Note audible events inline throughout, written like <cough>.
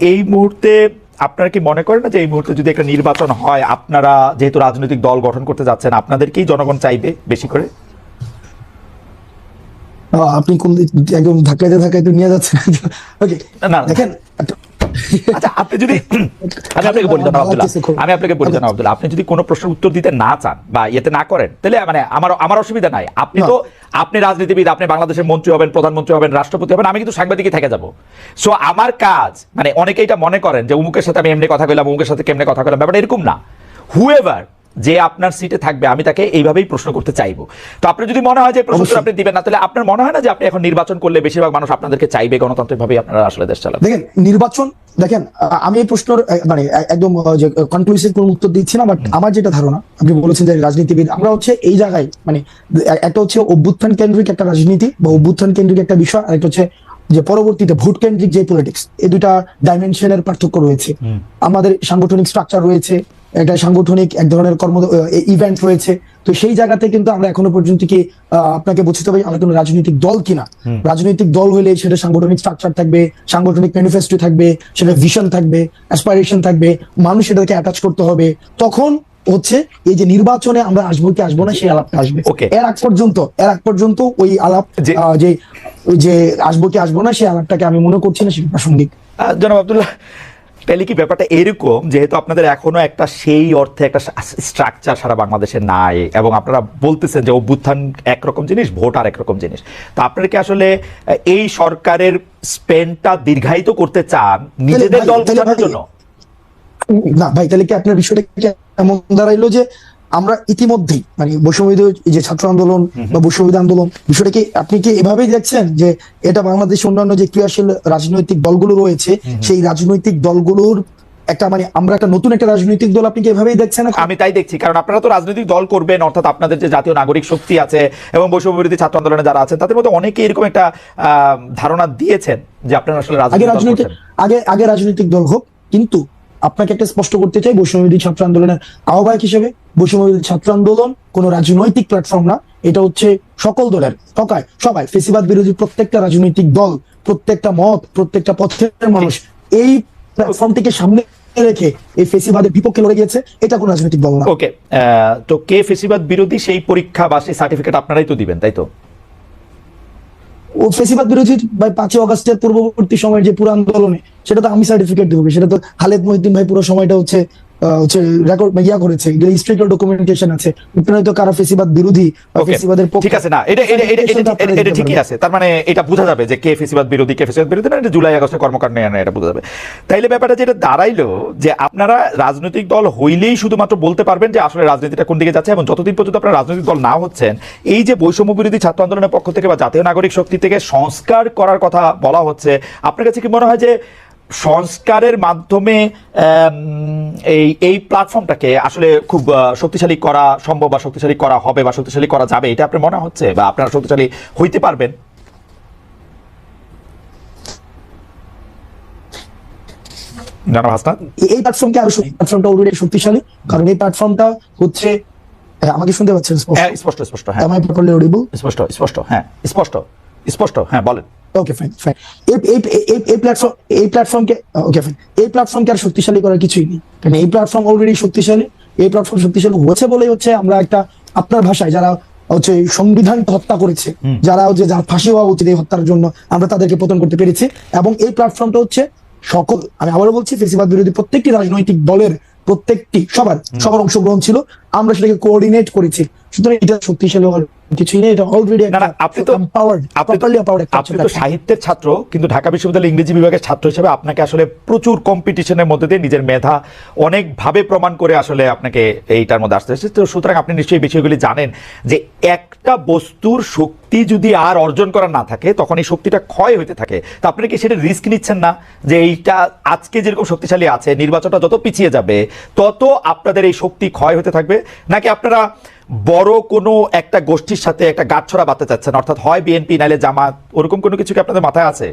এই মুহূর্তে আপনারা কি মনে করেন না যে এই মুহূর্তে যদি একটা নির্বাচন হয় আপনারা যেহেতু রাজনৈতিক দল গঠন করতে যাচ্ছেন আপনাদেরকেই জনগণ চাইবে বেশি করে? আপনি কোন একদম ধাক্কাইতে ধাক্কাইতে নিয়ে যাচ্ছেন? <laughs> ওকে না, না। দেখেন <laughs> আচ্ছা আপনি যদি <clears throat> আমি আপনাকে বলি জানা আব্দুল্লাহ। আমি আপনাকে বলি জানা আব্দুল্লাহ। আপনি যদি কোনো প্রশ্নের উত্তর দিতে না চান বা ইয়েতে না করেন তাহলে মানে আমার আমার অসুবিধা নাই। আপনি তো আপনি রাজনীতিবিদ আপনি বাংলাদেশের মন্ত্রী হবেন প্রধানমন্ত্রী হবেন রাষ্ট্রপতি হবেন আমি কিন্তু সাংবাদিকই থেকে যাব। সো আমার কাজ মানে অনেকেই এটা মনে করেন যে উমুকের সাথে আমি এমনি কথা কইলাম উমুকের সাথে কেমনে কথা কইলাম ব্যাপারটা এরকম না। হুএভার যে আপনার সিটে থাকবে আমি তাকে এইভাবেই প্রশ্ন করতে চাইব। তো আপনি যদি মনে হয় যে প্রশ্ন আপনি দিবেন না তাহলে আপনার মনে হয় না যে আপনি এখন নির্বাচন করলে বেশিরভাগ মানুষ আপনাদেরকে চাইবে গণতান্ত্রিকভাবে আপনারা আসলে দেশ চালাবেন? দেখেন নির্বাচন দেখেন আমি এই প্রশ্নের মানে একদম যে কনক্লুসিভ কোন উত্তর দিচ্ছি না বাট আমার যেটা ধারণা আপনি বলেছেন যে রাজনীতিবিদ আমরা হচ্ছে এই জায়গায় মানে একটা হচ্ছে অভ্যুত্থান কেন্দ্রিক একটা রাজনীতি বা অভ্যুত্থান কেন্দ্রিক একটা বিষয় আর একটা হচ্ছে যে পরবর্তীতে ভোট কেন্দ্রিক যে পলিটিক্স এই দুটা ডাইমেনশনের পার্থক্য রয়েছে। আমাদের সাংগঠনিক স্ট্রাকচার রয়েছে একটা সাংগঠনিক এক ধরনের কর্ম ইভেন্ট রয়েছে। তো সেই জায়গাতে কিন্তু আমরা এখনও পর্যন্ত কি আপনাকে বুঝতে হবে আমরা কোনো রাজনৈতিক দল কিনা। রাজনৈতিক দল হলে সেটা সাংগঠনিক স্ট্রাকচার থাকবে সাংগঠনিক ম্যানিফেস্টো থাকবে সেটা ভিশন থাকবে অ্যাসপাইরেশন থাকবে মানুষ সেটাকে অ্যাটাচ করতে হবে। তখন হচ্ছে এই যে নির্বাচনে আমরা আসব কি আসব না সেই আলাপটা আসবে. এর আগ পর্যন্ত এর আগ পর্যন্ত ওই আলাপ যে- যে ওই যে আসব কি আসব না সেই আলাপটাকে আমি মনে করছি না সেটা প্রাসঙ্গিক। জনাব আব্দুল্লাহ তাহলে কি ব্যাপারটা এরকম যেহেতু আপনাদের এখনও একটা সেই অর্থে একটা স্ট্রাকচার সারা বাংলাদেশে নাই এবং আপনারা বলতেছেন যে অভ্যুত্থান একরকম জিনিস ভোট আর একরকম জিনিস। তা আপনারা কি আসলে এই সরকারের স্পেনটা দীর্ঘায়িত করতে চান নিজেদের দল বোঝানোর জন্য? না ভাই তাহলে কি আপনার বিষয়টা এমন দাঁড়াইলো যে আমরা ইতিমধ্যেই মানে বৈষম্যবিদ যে ছাত্র আন্দোলন বা বৈষম্যবিদ আন্দোলন বিষয়টা কি আপনি কি এভাবেই দেখছেন যে এটা বাংলাদেশ অন্যান্য যে ক্রিয়াশীল রাজনৈতিক দলগুলো রয়েছে সেই রাজনৈতিক দলগুলোর একটা মানে আমরা একটা নতুন একটা রাজনৈতিক দল আপনি কি এভাবেই দেখছেন আমি তাই দেখছি কারণ আপনারা তো রাজনৈতিক দল করবেন অর্থাৎ আপনাদের যে জাতীয় নাগরিক শক্তি আছে এবং বৈষম্যবিরোধী ছাত্র আন্দোলনে যারা আছেন তাদের মধ্যে অনেকে এরকম একটা আহ, ধারণা দিয়েছেন যে আপনারা আসলে আগে রাজনৈতিক। আগে আগে রাজনৈতিক দল হোক কিন্তু আপনাকে একটা স্পষ্ট করতে চাই বৈষম্যবিরোধী ছাত্র আন্দোলনের আহ্বায়ক হিসেবে। বৈষম্যবিরোধী ছাত্র আন্দোলন কোন রাজনৈতিক প্ল্যাটফর্ম না। এটা হচ্ছে সকল দলের সবাই সবাই ফেসিবাদ বিরোধী প্রত্যেকটা রাজনৈতিক দল প্রত্যেকটা মত প্রত্যেকটা পথের মানুষ এই প্ল্যাটফর্মটিকে সামনে রেখে এই ফেসিবাদের বিপক্ষে লড়ে গিয়েছে এটা কোন রাজনৈতিক দল না। ওকে তো কে ফেসিবাদ বিরোধী সেই পরীক্ষা বা সেই সার্টিফিকেট আপনারাই তো দিবেন তাই তো? ও ফেসিবাদ বিরোধী বা পাঁচই অগস্টের পূর্ববর্তী সময়ের যে পুরো আন্দোলনে সেটা তো আমি সার্টিফিকেট দেবো সেটা তো খালেদ মহিদ্দিন ভাই পুরো সময়টা হচ্ছে হচ্ছে রেকর্ড ইয়া করেছে হিস্ট্রিক্যাল ডকুমেন্টেশন আছে। আপনারা তো কারা ফেসিবাদ বিরোধী ফেসিবাদের পক্ষে ঠিক আছে না এটা এটা ঠিকই আছে তার মানে এটা বোঝা যাবে যে কে ফেসিবাদ বিরোধী কে ফেসিবাদ বিরোধী না এটা জুলাই আগস্টের কর্মকাণ্ড না এটা বোঝা যাবে। তাইলে ব্যাপারটা যেটা দাঁড়াইলো যে আপনারা রাজনৈতিক দল হইলেই শুধুমাত্র বলতে পারবেন যে আসলে রাজনীতিটা কোন দিকে যাচ্ছে এবং যতদিন পর্যন্ত আপনারা রাজনৈতিক দল না হচ্ছেন এই যে বৈষম্য বিরোধী ছাত্র আন্দোলনের পক্ষ থেকে বা জাতীয় নাগরিক শক্তি থেকে সংস্কার করার কথা বলা হচ্ছে আপনার কাছে কি মনে হয় যে সংস্কারের মাধ্যমে এই এই প্ল্যাটফর্মটাকে আসলে খুব শক্তিশালী করা সম্ভব বা শক্তিশালী করা হবে বা শক্তিশালী করা যাবে এটা আপনার মনে হচ্ছে বা আপনারা শক্তিশালী হইতে পারবেন? এই- প্ল্যাটফর্মকে আরও প্ল্যাটফর্মটা অলরেডি শক্তিশালী কারণ এই প্ল্যাটফর্মটা হচ্ছে আমাকে শুনতে পাচ্ছেন হ্যাঁ স্পষ্ট স্পষ্ট হ্যাঁ। প্রপারলি অডিবল স্পষ্ট স্পষ্ট হ্যাঁ স্পষ্ট স্পষ্ট হ্যাঁ বলেন। ওকে ফাইন ফাইন এই এই এই- এই প্ল্যাটফর্ম এই প্ল্যাটফর্মকে ওকে ফাইন এই প্ল্যাটফর্মকে আর শক্তিশালী করার কিছুই নেই। কারণ এই প্ল্যাটফর্ম অলরেডি শক্তিশালী এই প্ল্যাটফর্ম শক্তিশালী হয়েছে বলেই হচ্ছে আমরা একটা আপনার ভাষায় যারা হচ্ছে সংবিধান হত্যা করেছে যারা হচ্ছে যার ফাঁসি হওয়া উচিত এই হত্যার জন্য আমরা তাদেরকে পতন করতে পেরেছি। এবং এই প্ল্যাটফর্মটা হচ্ছে সকল আমি আবারও বলছি ফেসিবাদ বিরোধী প্রত্যেকটি রাজনৈতিক দলের প্রত্যেকটি সবার সবার অংশগ্রহণ ছিল। আমরা সেটাকে কোঅর্ডিনেট করেছি। সুতরাং এটা শক্তিশালী হওয়ার কিছুই নেই এটা অলরেডি আপনি তো আপনি তো-। সাহিত্যের ছাত্র কিন্তু ঢাকা বিশ্ববিদ্যালয়ের ইংরেজি বিভাগের ছাত্র হিসেবে আপনাকে আসলে প্রচুর কম্পিটিশনের মধ্যে দিয়ে নিজের মেধা অনেকভাবে প্রমাণ করে আসলে আপনাকে এইটার মধ্যে আসতে হয়েছে তো সুতরাং আপনি নিশ্চয়ই বিষয়গুলি জানেন যে একটা বস্তুর শক্তি যদি আর অর্জন করা না থাকে তখন এই শক্তিটা ক্ষয় হতে থাকে। তা আপনি কি সেটা রিস্ক নিচ্ছেন না? যে এইটা আজকে যেরকম শক্তিশালী আছে নির্বাচনটা যত পিছিয়ে যাবে তত আপনাদের এই শক্তি ক্ষয় হতে থাকবে। নাকি আপনারা বড় কোনো একটা গোষ্ঠীর সাথে একটা গাঁটছড়া বাঁধতে চাচ্ছেন? অর্থাৎ হয় বিএনপি নাইলে জামাত ওরকম কোনো কিছু কি আপনাদের মাথায় আছে?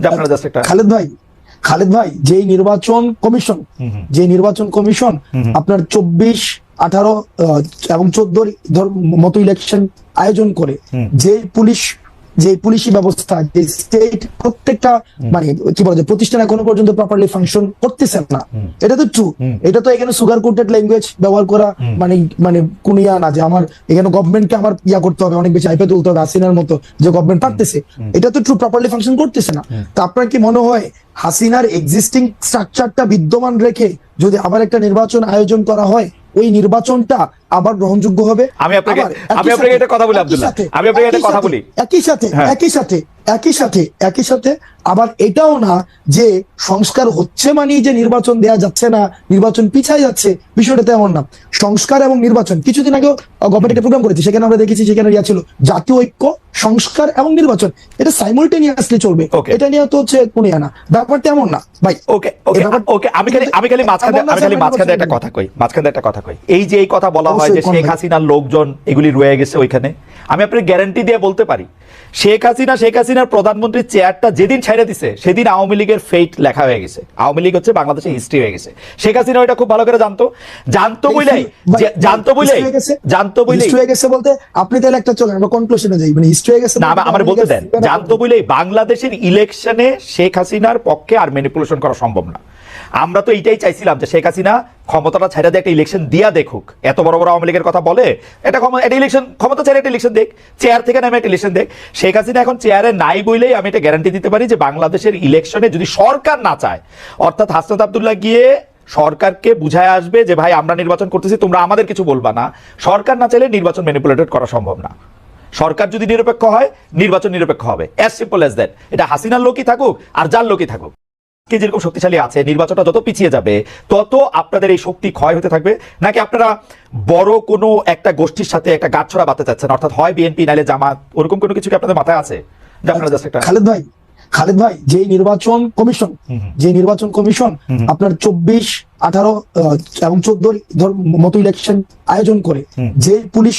যে আপনারা জাস্ট একটা খালেদ ভাই খালেদ ভাই যে নির্বাচন কমিশন যে নির্বাচন কমিশন আপনার চব্বিশ আঠারো এবং চোদ্দ মতো ইলেকশন আয়োজন করে। যে পুলিশ যে পুলিশি ব্যবস্থা যে স্টেট প্রত্যেকটা মানে কি বলে যে প্রতিষ্ঠান এখনও পর্যন্ত প্রপারলি ফাংশন করতেছে না। এটা তো ট্রু এটা তো এখানে সুগার কোটেড ল্যাঙ্গুয়েজ ব্যবহার করা মানে মানে কোন ইয়া না যে আমার এখানে গভর্নমেন্টকে আমার ইয়া করতে হবে অনেক বেশি আইপে তুলতে হবে হাসিনার মতো যে গভর্নমেন্ট পারতেছে এটা তো ট্রু প্রপারলি ফাংশন করতেছে না। তা আপনার কি মনে হয় হাসিনার এক্সিস্টিং স্ট্রাকচারটা বিদ্যমান রেখে যদি আবার একটা নির্বাচন আয়োজন করা হয় ওই নির্বাচনটা আবার গ্রহণযোগ্য হবে আমি আপনাকে- আমি আপনাকে একটা কথা বলি, আব্দুল্লাহ। আমি আপনাকে একটা কথা বলি। একই সাথে হ্যাঁ। একই সাথে একই সাথে একই সাথে আবার এটাও না যে সংস্কার হচ্ছে মানেই যে নির্বাচন দেয়া যাচ্ছে না নির্বাচন পিছায় যাচ্ছে বিষয়টা তেমন না সংস্কার এবং নির্বাচন কিছুদিন আগেও গভর্নমেন্ট একটা প্রোগ্রাম করেছে সেখানে আমরা দেখেছি সেখানে ইয়া ছিল জাতীয় ঐক্য সংস্কার এবং নির্বাচন এটা সাইমultaneously চলবে. এটা নিয়ে তো হচ্ছে কোনো না ব্যাপার তেমন না ভাই ওকে ওকে ওকে আমি খালি আমি খালি মাঝখানে আমি খালি মাঝখানে একটা কথা কই মাঝখানে একটা কথা কই এই যে এই কথা বলা হয় যে শেখ হাসিনার লোকজন এগুলি রয়ে গেছে ওইখানে। আমি আপনার গ্যারান্টি দিয়ে বলতে পারি শেখ হাসিনা শেখ হাসিনার প্রধানমন্ত্রীর চেয়ারটা যেদিন ছেড়ে দিছে সেদিন আওয়ামী লীগের ফেট লেখা হয়ে গেছে। আওয়ামী লীগ হচ্ছে বাংলাদেশের হিস্ট্রি হয়ে গেছে। শেখ হাসিনা এটা খুব ভালো করে জানতো। জানতো বলেই জানতো বলেই গেছে? জানতো বলেই History হয়ে গেছে বলতে আপনি তাহলে একটা চলেন আমরা কনক্লুশনে যাই? মানে হিস্ট্রি হয়ে গেছে না আমা- আমার বলতে দেন জানতো বলেই বাংলাদেশের ইলেকশনে শেখ হাসিনার পক্ষে আর ম্যানিপুলেশন করা সম্ভব না। আমরা তো এইটাই চাইছিলাম যে শেখ হাসিনা ক্ষমতাটা ছেড়ে দিয়ে একটা ইলেকশন দিয়া দেখুক। এত বড় বড় আওয়ামী লীগের কথা বলে, এটা ক্ষমতা একটা ইলেকশন ক্ষমতা ছেড়ে একটা ইলেকশন দেখ চেয়ার থেকে নামে একটা ইলেকশন দেখ। শেখ হাসিনা এখন চেয়ারে নাই বইলেই আমি এটা গ্যারান্টি দিতে পারি যে বাংলাদেশের ইলেকশনে যদি সরকার না চায়, অর্থাৎ হাসনাত আবদুল্লাহ গিয়ে সরকারকে বুঝায় আসবে যে, ভাই, আমরা নির্বাচন করতেছি, তোমরা আমাদের কিছু বলবা না। সরকার না চাইলে নির্বাচন ম্যানিপুলেটেড করা সম্ভব না। সরকার যদি নিরপেক্ষ হয়, নির্বাচন নিরপেক্ষ হবে। অ্যাজ সিম্পল অ্যাজ দ্যাট এটা হাসিনার লোকই থাকুক আর যার লোকই থাকুক। কে যেরকম শক্তিশালী আছে নির্বাচনটা যত পিছিয়ে যাবে তত আপনাদের এই শক্তি ক্ষয় হতে থাকবে। নাকি আপনারা বড় কোনো একটা গোষ্ঠীর সাথে একটা গাছছড়া বাঁধতে চাচ্ছেন? অর্থাৎ হয় বিএনপি নাইলে জামাত ওরকম কোনো কিছু কি আপনাদের মাথায় আছে? খালেদ ভাই খালেদ ভাই যে নির্বাচন কমিশন যে নির্বাচন কমিশন আপনার চব্বিশ আঠারো এবং চোদ্দ মতো ইলেকশন আয়োজন করে যে পুলিশ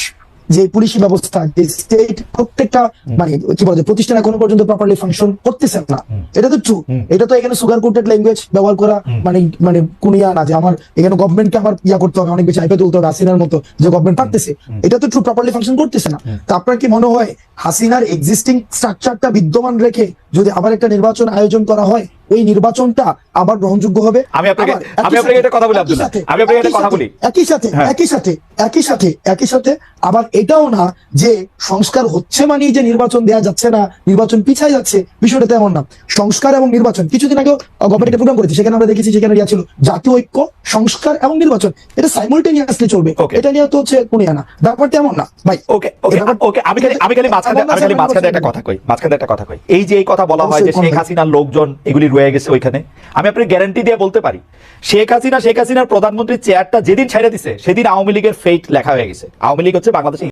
যে পুলিশি ব্যবস্থা যে স্টেট প্রত্যেকটা মানে কি বলে প্রতিষ্ঠান এখনও পর্যন্ত প্রপারলি ফাংশন করতেছে না। এটা তো ট্রু এটা তো এখানে সুগার কোটেড ল্যাঙ্গুয়েজ ব্যবহার করা মানে মানে কোন ইয়া না যে আমার এখানে গভর্নমেন্টকে আমার ইয়া করতে হবে অনেক বেশি আইপে তুলতে হবে হাসিনার মতো যে গভর্নমেন্ট পারতেছে এটা তো ট্রু প্রপারলি ফাংশন করতেছে না। তা আপনার কি মনে হয় হাসিনার এক্সিস্টিং স্ট্রাকচারটা বিদ্যমান রেখে যদি আবার একটা নির্বাচন আয়োজন করা হয় ওই নির্বাচনটা আবার গ্রহণযোগ্য হবে আমি আপনাকে- আমি আপনাকে একটা কথা বলি, আব্দুল্লাহ। আমি আপনাকে একটা কথা বলি। একই সাথে হ্যাঁ। একই সাথে একই সাথে একই সাথে আবার এটাও না যে সংস্কার হচ্ছে মানেই যে নির্বাচন দেয়া যাচ্ছে না নির্বাচন পিছায় যাচ্ছে বিষয়টা তেমন না সংস্কার এবং নির্বাচন কিছুদিন আগেও গভর্নমেন্ট প্রোগ্রাম করেছে সেখানে আমরা দেখেছি সেখানে ইয়া ছিল জাতীয় ঐক্য সংস্কার এবং নির্বাচন এটা সাইমultaneously চলবে. এটা নিয়ে তো হচ্ছে কোনো না ব্যাপার তেমন না ভাই ওকে ওকে ওকে আমি খালি আমি খালি মাঝখানে আমি খালি মাঝখানে একটা কথা কই মাঝখানে একটা কথা কই এই যে এই কথা বলা হয় যে শেখ? হাসিনার লোকজন এগুলি রয়ে গেছে ওইখানে। আমি আপনার গ্যারান্টি দিয়ে বলতে পারি, শেখ হাসিনা, শেখ হাসিনার প্রধানমন্ত্রীর চেয়ারটা যেদিন ছেড়ে দিছে, সেদিন আওয়ামী লীগের ফেট লেখা হয়ে গেছে। আওয়ামী লীগ হচ্ছে বাংলাদেশের